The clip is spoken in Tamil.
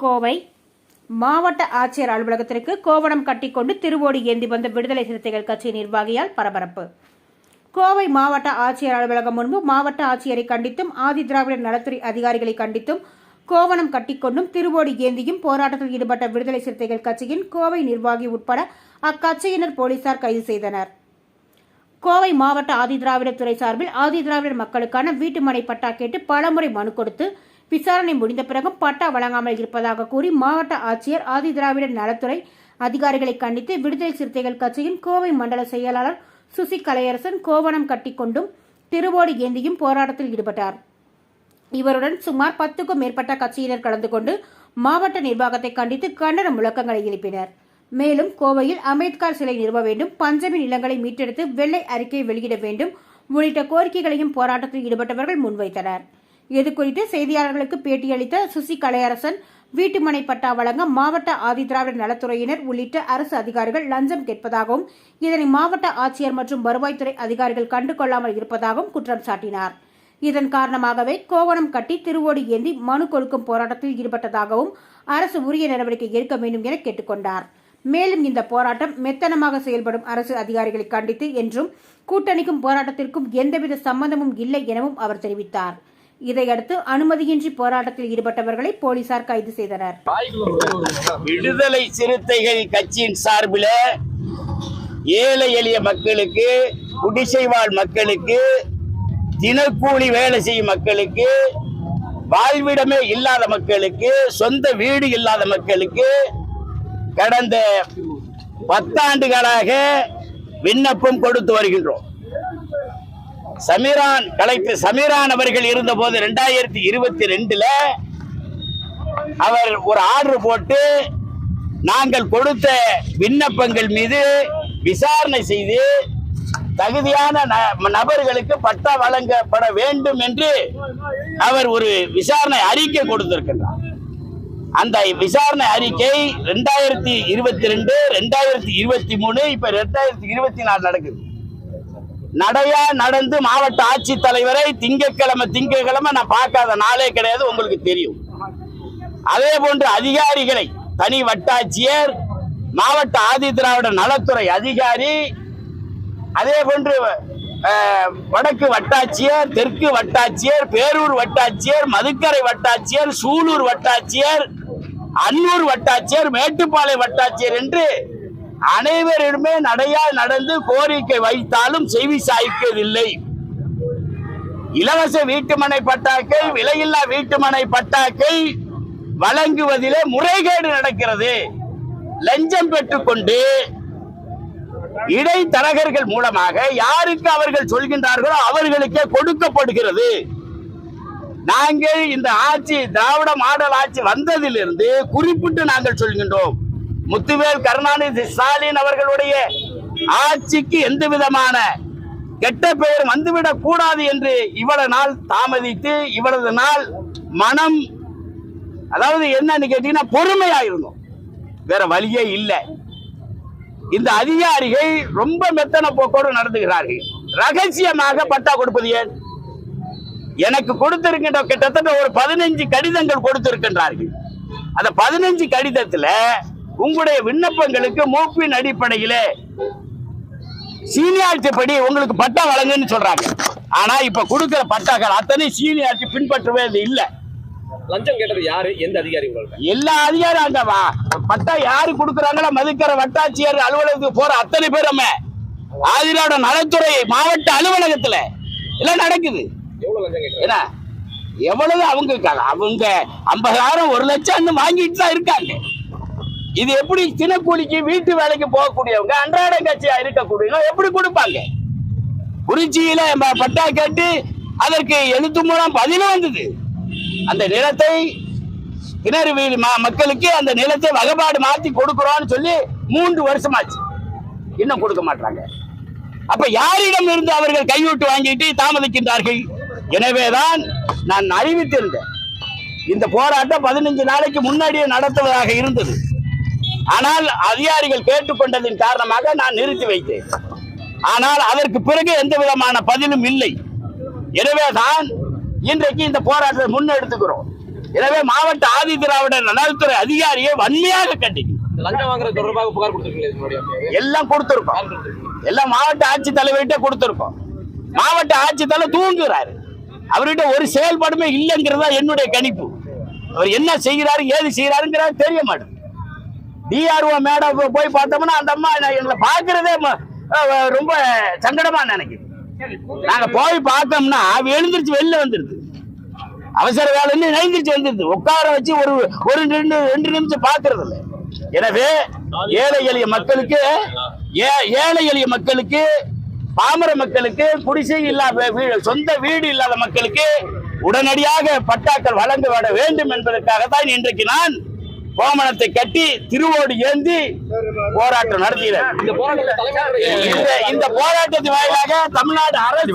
கோவை மாவட்ட ஆட்சியர் அலுவலகத்திற்கு கோவணம் கட்டிக்கொண்டு திருவோடு ஏந்தி வந்த விடுதலை சிறுத்தைகள் கட்சி நிர்வாகியால் பரபரப்பு. கோவை மாவட்ட ஆட்சியர் அலுவலகம் முன்பு மாவட்ட ஆட்சியரை கண்டித்தும் ஆதி திராவிடர் நலத்துறை அதிகாரிகளை கண்டித்தும் கோவணம் கட்டிக்கொண்டும் திருவோடு ஏந்தியும் போராட்டத்தில் ஈடுபட்ட விடுதலை சிறுத்தைகள் கட்சியின் கோவை நிர்வாகி உட்பட அக்கட்சியினர் போலீசார் கைது செய்தனர். கோவை மாவட்ட ஆதிதிராவிடர் துறை சார்பில் ஆதிதிராவிடர் மக்களுக்கான வீட்டு மனை பட்டா கேட்டு பலமுறை மனு கொடுத்து விசாரணை முடிந்த பிறகும் பட்டா வழங்காமல் இருப்பதாக கூறி மாவட்ட ஆட்சியர் ஆதிதிராவிடர் நலத்துறை அதிகாரிகளை கண்டித்து விடுதலை சிறுத்தைகள் கட்சியின் கோவை மண்டல செயலாளர் சுசி கலையரசன் கோவணம் கட்டிக்கொண்டும் திருவோடு ஏந்தியும் போராட்டத்தில் ஈடுபட்டார். இவருடன் சுமார் பத்துக்கும் மேற்பட்ட கட்சியினர் கலந்து கொண்டு மாவட்ட நிர்வாகத்தை கண்டித்து கண்டன முழக்கங்களை எழுப்பினர். மேலும் கோவையில் அம்பேத்கர் சிலை நிறுவ வேண்டும் பஞ்சமி நிலங்களை மீட்டெடுத்து வெள்ளை அறிக்கை வெளியிட வேண்டும் உள்ளிட்ட கோரிக்கைகளையும் போராட்டத்தில் ஈடுபட்டவர்கள் முன்வைத்தனர். இது குறித்து செய்தியாளர்களுக்கு பேட்டியளித்த சுசி கலையரசன் வீட்டுமனை பட்டா வழங்க மாவட்ட ஆதிதிராவிடர் நலத்துறையினர் உள்ளிட்ட அரசு அதிகாரிகள் லஞ்சம் கேட்பதாகவும் இதனை மாவட்ட ஆட்சியர் மற்றும் வருவாய்த்துறை அதிகாரிகள் கண்டுகொள்ளாமல் இருப்பதாகவும் குற்றம் சாட்டினார். இதன் காரணமாகவே கோவணம் கட்டி திருவோடு ஏந்தி மனு கொடுக்கும் போராட்டத்தில் ஈடுபட்டதாகவும் அரசு உரிய நடவடிக்கை எடுக்க வேண்டும் என கேட்டுக்கொண்டார். மேலும் இந்த போராட்டம் மெத்தனமாக செயல்படும் அரசு அதிகாரிகளை கண்டித்து என்றும் கூட்டணிக்கும் போராட்டத்திற்கும் எந்தவித சம்பந்தமும் இல்லை எனவும் அவர் தெரிவித்தார். இதையடுத்து அனுமதியின்றி போராட்டத்தில் ஈடுபட்டவர்களை போலீசார் கைது செய்தனர். விடுதலை சிறுத்தைகள் கட்சியின் சார்பில் ஏழை எளிய மக்களுக்கு குடிசை வாழ் மக்களுக்கு தினக்கூலி வேலை செய்யும் மக்களுக்கு வாழ்விடமே இல்லாத மக்களுக்கு சொந்த வீடு இல்லாத மக்களுக்கு கடந்த பத்தாண்டுகளாக விண்ணப்பம் கொடுத்து வருகின்றோம். சமீரான் கலெக்டர் சமீரான் அவர்கள் இருந்தபோது ரெண்டாயிரத்தி இருபத்தி ரெண்டுல அவர் ஒரு ஆர்டர் போட்டு நாங்கள் கொடுத்த விண்ணப்பங்கள் மீது விசாரணை செய்து தகுதியான ந- நபர்களுக்கு பட்டா வழங்கப்பட வேண்டும் என்று அவர் ஒரு விசாரணை அறிக்கை கொடுத்திருக்கின்றார். அந்த விசாரணை அறிக்கை ரெண்டாயிரத்தி இருபத்தி ரெண்டு ரெண்டாயிரத்தி இருபத்தி மூணு இப்ப ரெண்டாயிரத்தி இருபத்தி நாலு நடக்குது. நடையா நடந்து மாவட்ட ஆட்சித்தலைவரை திங்கட்கிழமை திங்கட்கிழமை நான் பார்க்காத நாளே கிடையாது உங்களுக்கு தெரியும். அதே போன்று அதிகாரிகளை தனி வட்டாட்சியர் மாவட்ட ஆதி திராவிட நலத்துறை அதிகாரி அதே போன்று வடக்கு வட்டாட்சியர் தெற்கு வட்டாட்சியர் பேரூர் வட்டாட்சியர் மதுக்கரை வட்டாட்சியர் சூலூர் வட்டாட்சியர் அன்னூர் வட்டாட்சியர் மேட்டுப்பாளைய வட்டாட்சியர் என்று அனைவரிடமே நடையா நடந்து கோரிக்கை வைத்தாலும் செவி சாய்க்கவில்லை. இலவச வீட்டுமனை பட்டாக்கை விலையில்லா வீட்டுமனை பட்டாக்கை வழங்குவதிலே முறைகேடு நடக்கிறது. லஞ்சம் பெற்றுக்கொண்டு இடைத்தரகர்கள் மூலமாக யாருக்கு அவர்கள் சொல்கின்றார்களோ அவர்களுக்கே கொடுக்கப்படுகிறது. நாங்கள் இந்த ஆட்சி திராவிட மாடல் ஆட்சி வந்ததிலிருந்து குறிப்பிட்டு நாங்கள் சொல்கின்றோம். முத்துவேல் கருணாநிதி ஸ்டாலின் அவர்களுடைய ஆட்சிக்கு எந்த விதமான கெட்ட பெயர் வந்துவிடக் கூடாது என்று இவ்வளவு நாள் தாமதித்து இவ்வளவு நாள் மனம் அதாவது என்னன்னு கேட்டீங்கன்னா பொறுமையா இருந்தோம் வேற வழியே இல்லை. இந்த அதிகாரிகள் ரொம்ப மெத்தன போக்கோடு நடந்துகிறார்கள். ரகசியமாக பட்டா கொடுப்பது ஏன்? எனக்கு கொடுத்திருக்கின்ற கிட்டத்தட்ட ஒரு பதினஞ்சு கடிதங்கள் கொடுத்திருக்கின்றார்கள். அந்த பதினஞ்சு கடிதத்துல உங்களுடைய விண்ணப்பங்களுக்கு மூப்பின் அடிப்படையில சீனியாரிட்டி படி உங்களுக்கு பட்டா வழங்குன்னு சொல்றாங்க. ஆனா இப்ப கொடுக்கிற பட்டாக்கள் அத்தனை சீனியாரிட்டி பின்பற்றவே இல்லை. லஞ்சம் கேட்டது யாரு? எந்த அதிகாரி எல்லா அதிகாரம் அங்க வா- பட்டா யாரு கொடுக்குறாங்களோ மதுக்கர வட்டாட்சியர் அலுவலகத்துக்கு போற அத்தனை பேருமே ஆதிராட நலத்துறை மாவட்ட அலுவலகத்துல எல்லாம் நடக்குது. என்ன எவ்வளவு அவங்க அவங்க ஐம்பதாயிரம் ஒரு லட்சம் வாங்கிட்டு தான் இருக்காங்க. இது எப்படி தினக்கூலிக்கு வீட்டு வேலைக்கு போகக்கூடியவங்க அன்றாட கட்சியா இருக்கக்கூடியவங்க எப்படி கொடுப்பாங்க? குறிச்சியில பட்டா கேட்டு அதற்கு எழுத்து மூலம் பதிலும் வந்தது. அந்த நிலத்தை கிணறு வீடு மக்களுக்கு அந்த நிலத்தை வகைப்பாடு மாத்தி கொடுக்குறோம்னு சொல்லி மூன்று வருஷமாச்சு. இன்னும் கொடுக்க மாட்டாங்க அப்ப யாரிடம் இருந்து அவர்கள் கையூட்டு வாங்கிட்டு தாமதிக்கின்றார்கள்? எனவேதான் நான் அறிவித்திருந்தேன். இந்த போராட்டம் பதினஞ்சு நாளைக்கு முன்னாடியே நடத்துவதாக இருந்தது. ஆனால் அதிகாரிகள் கேட்டுக்கொண்டதின் காரணமாக நான் நிறுத்தி வைத்தேன். ஆனால் அதற்கு பிறகு எந்த விதமான பதிலும் இல்லை. எனவேதான் இன்றைக்கு இந்த போராட்டத்தை முன்னெடுத்துக்கிறோம். எனவே மாவட்ட ஆதி திராவிடர் நலத்துறை அதிகாரியை வன்மையாக கண்டிக்கும். முன்னாடி எல்லாம் கொடுத்திருக்கோம். எல்லாம் மாவட்ட ஆட்சித்தலைவர்கிட்ட கொடுத்திருக்கோம். மாவட்ட ஆட்சித்தலைவர் தூங்குறாரு அவர்கிட்ட ஒரு செயல்பாடுமே இல்லைங்கிறதா என்னுடைய கணிப்பு. அவர் என்ன செய்கிறாரு ஏது செய்கிறாருங்கிறது தெரிய மாட்டேங்குது. டிஆர்ஓ மேடம் போய் பார்த்தோம்னா அந்த அம்மா நான் எங்களை பார்க்கறதே ம- ரொம்ப சங்கடமா நினைக்குது நாங்க போய் பார்த்தோம்னா அவ எழுந்திருச்சு வெளில வந்துருது. அவசர வேலைன்னு எழுந்திருச்சு வந்துருது. உட்கார வச்சு ஒரு ஒரு ரெண்டு ரெண்டு நிமிஷம் பார்க்கறது இல்லை. எனவே ஏழை எளிய மக்களுக்கு ஏ- ஏழை எளிய மக்களுக்கு பாமர மக்களுக்கு குடிசை இல்லாத சொந்த வீடு இல்லாத மக்களுக்கு உடனடியாக பட்டாக்கள் வழங்க வேண்டும் என்பதற்காகத்தான் இன்றைக்கு நான் கோமணத்தை கட்டி திருவோடு ஏந்தி போராட்டம் இந்த இந்த போராட்டத்தின் வாயிலாக தமிழ்நாடு அரசு